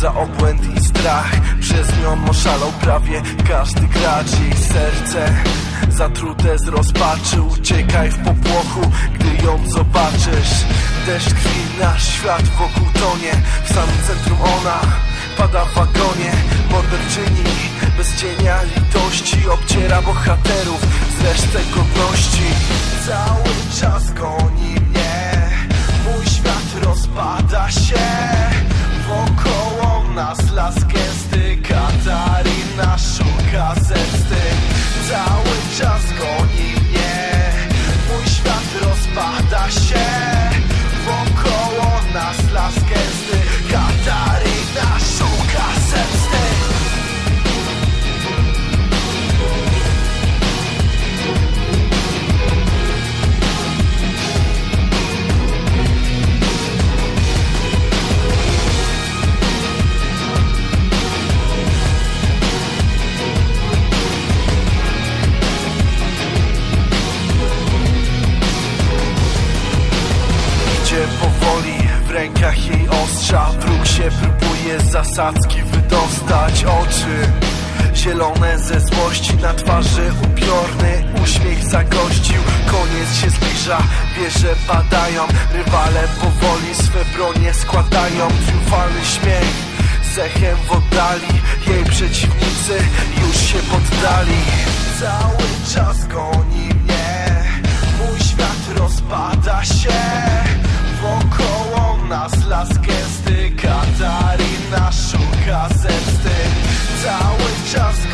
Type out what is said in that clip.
napędza obłęd i strach. Przez nią oszalał prawie każdy gracz. Jej serce zatrute z rozpaczy. Uciekaj w popłochu, gdy ją zobaczysz. Deszcz krwi, nasz świat wokół tonie. W samym centrum ona pada w wagonie. Morderczyni bez cienia litości. Obciera bohaterów z resztek godności. Cały czas goni Cały Idzie powoli, w rękach jej ostrza. Wróg się próbuje z zasadzki wydostać. Oczy zielone ze złości na twarzy. Upiorny uśmiech zagościł. Koniec się zbliża, wie, że padają. Rywale powoli swe bronie składają. Triumfalny śmiech z echem w oddali. Jej przeciwnicy już się poddali. Cały czas goni shops.